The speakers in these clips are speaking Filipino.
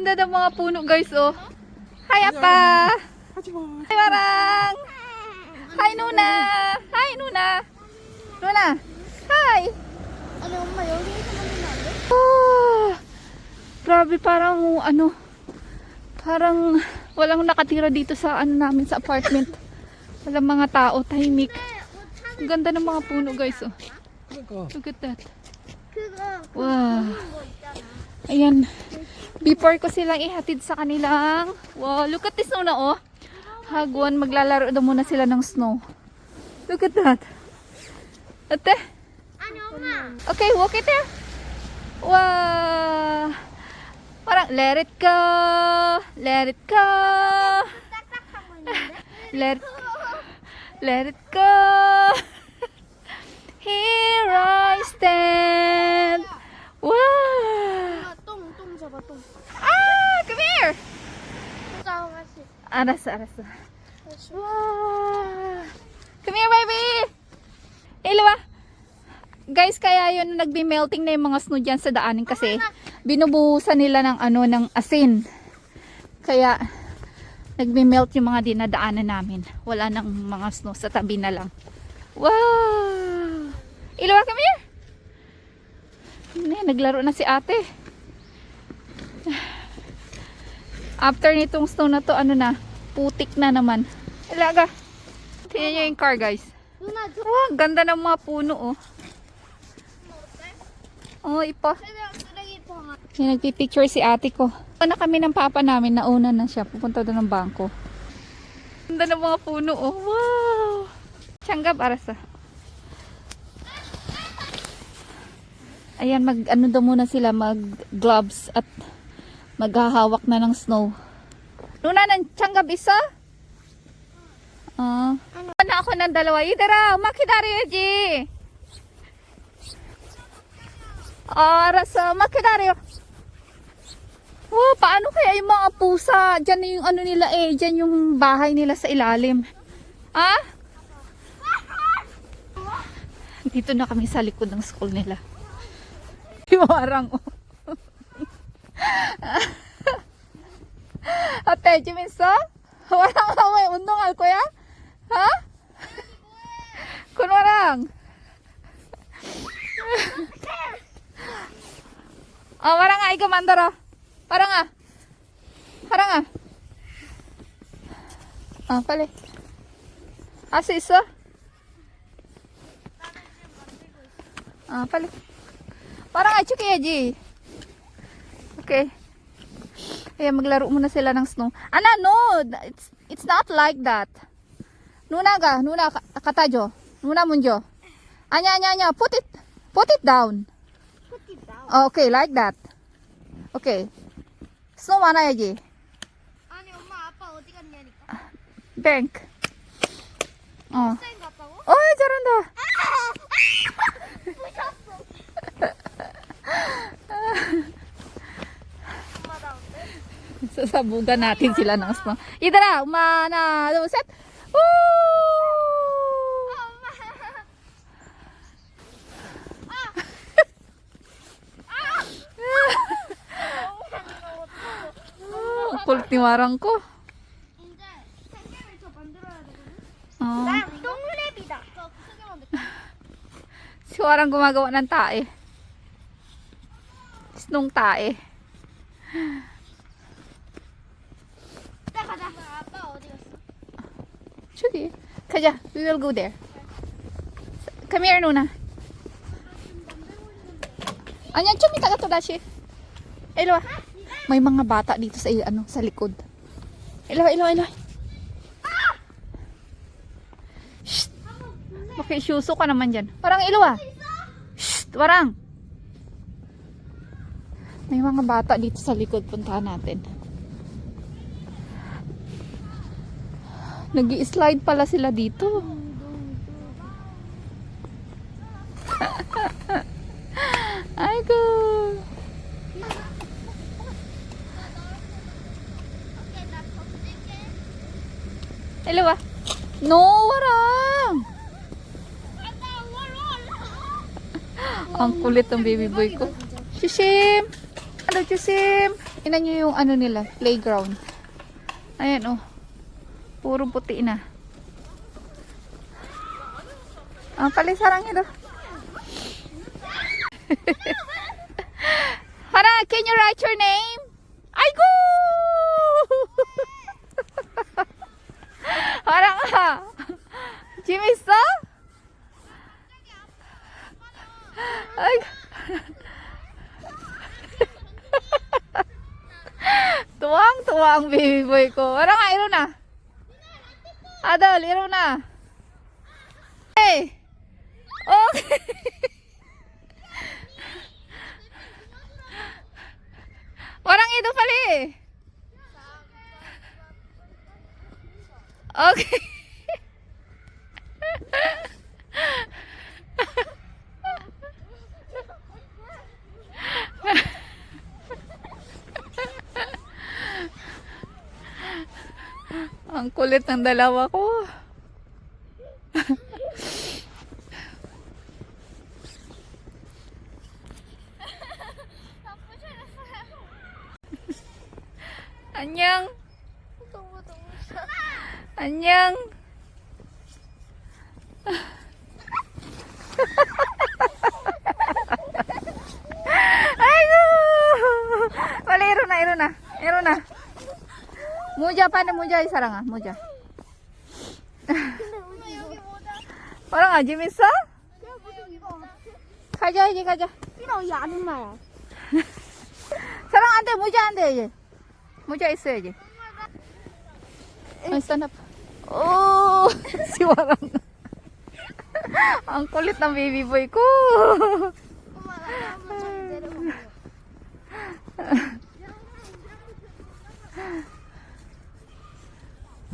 ganda ng mga puno guys oh. Hi apa. Hi Marang. Hi Nuna. Hi Nuna. Nuna. Hi. Ano oh, Grabe parang ano parang walang nakatira dito sa ano namin sa apartment. Walang mga tao, tahimik. Ang ganda ng mga puno guys oh. Look oh. at that. Wow. Ayan. Before ko silang ihatid sa kanilang... Wow, look at this una, oh. Hagwan, maglalaro daw muna sila ng snow. Look at that. Ate? Ano, ma? Okay, walk it eh. there. Wow. Parang, let it go. Let it go. Let, let it go. Here I Aras, aras. Wow! Come here, baby! Ilawa! Ah. Guys, kaya yun nagbi-melting na yung mga snow dyan sa daanin kasi binubuhusan nila ng ano, ng asin. Kaya nagbi-melt yung mga dinadaanan namin. Wala nang mga snow sa tabi na lang. Wow! Ilawa, ah, come here! Ano yan, naglaro na si ate. After nitong snow na to, ano na, putik na naman. Alaga. Tingnan nyo yung car guys. Wow, ganda ng mga puno oh. Oh, ipa. Yung nagpipicture si ate ko. Una kami ng papa namin, nauna na siya. Pupunta doon ng bangko. Ganda ng mga puno oh. Wow. Tsanggab, arasa. Ayan, mag ano daw muna sila, mag gloves at maghahawak na ng snow. Luna, ng tsanggap isa? Ah. Ano? na ako ng dalawa. Idara, makidari yaji. Arasa, makidari. Wow, paano kaya yung mga pusa? Diyan yung ano nila eh. Diyan yung bahay nila sa ilalim. Ah? Dito na kami sa likod ng school nila. Iwarang oh. Ate, 재밌어? 와랑 왜 운동할 거야? 어? kunwarang. 어, 와랑아 이거 만들어. 와랑아. 와랑아. 어, 빨리. 할 수 있어? 어, 빨리. 와랑아 축해야지. Okay. Ayan, maglaro muna sila ng snow. Ana, no! It's, it's not like that. Nuna ka, Nuna ka- katajo. Nuna munjo. Anya, anya, anya. Put it, put it down. 푸티다. Okay, like that. Okay. Snow 많아야지. 아니 엄마 아빠 어디 갔냐니까. Bank. 어. 쌩 갔다고? 어이, 잘한다. 부셨어. Sasabugan natin sila ng spam. Idara, umana, ano, set. Woo! Kulit ni warang ko. Oh. Si warang gumagawa ng tae. Snong tae. Sige. Kaya, we will go there. Come here, Nuna. Anya, chumita ka to, Dashi. Elo, may mga bata dito sa ano sa likod. Elo, elo, elo. Shh. Okay, syuso ka naman dyan. Parang ilo ah. Shh, warang. May mga bata dito sa likod. Puntahan natin. Nag slide pala sila dito. Ay ko. Hello ah. No, warang. Ang kulit ng baby boy ko. Chusim. Hello, Chusim. Tingnan nyo yung ano nila, playground. Ayan oh. Puro puti na. Ang palisarang ito. Hara, can you write your name? Ay go! Hara nga. Jimmy sa? Ay. Tuwang tuwang baby boy ko. Hara nga, iro na. Adol, iro na. Hey! Okay. Warang ito pala eh. Okay. Ang kulit ng dalawa ko. Anyang. Anyang. Ayo. Wala, iro na, iro na. Iro na. 모자 파는 모자 이 사랑아, 모자. 파랑아, 재밌어? 가자, 이제 가자. 이거 이 아줌마야. 사랑 안 돼, 모자 안 돼, 이제. 모자 있어야지. Ay, stand up. Oh, si Warang. Ang kulit ng baby boy ko.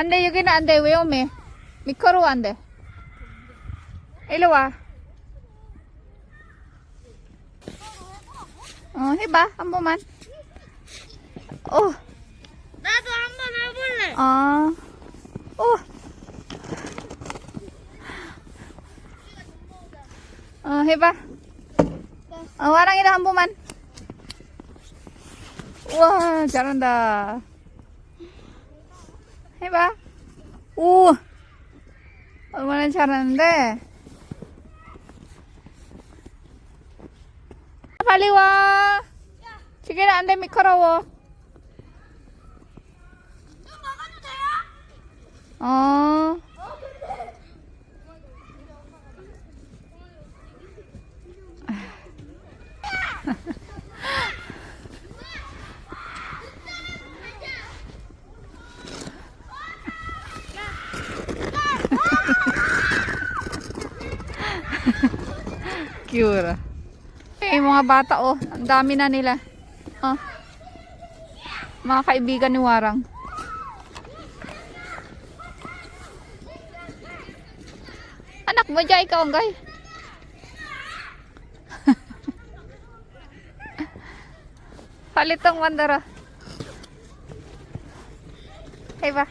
안 돼, 여기는 안 돼. 위험해. 미끄러워, 안 돼. 일로 와. 어, 해봐. 한 번만. 어, 나도 한 번 해볼래. 아. 어. 어, 해봐. 어, 와랑이도 한 번만. 우와, 잘한다. 해봐. 오. 얼마나 잘하는데. 빨리 와. 지금 안 돼, 미끄러워. 좀 먹어 Cura. Eh, mga bata, oh. Ang dami na nila. Oh. Mga kaibigan ni Warang. Anak mo dyan, ikaw, guy. Palitong wandara. Hey ba?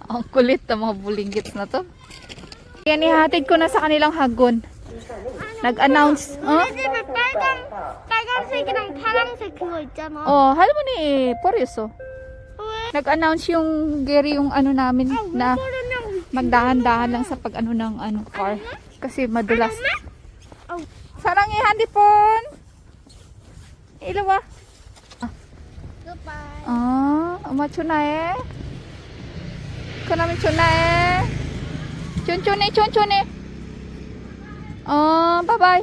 Ang kulit ng mga bulinggit na to. Yan, ihatid ko na sa kanilang hagon. Nag-announce. Oh? 우리 집에 빨간 빨간색이랑 파란색 그거 있잖아. Oh, 할머니, 버렸어. 왜? Nag-announce yung Gary yung ano namin na 그러냐고. magdahan-dahan lang sa pag ano ng ano car. Kasi madulas. Oh. Sarang i-handipon. Ilawa. 그 바이바이. আমি চলে চুন চুনে চুন চুনে ও বাবাই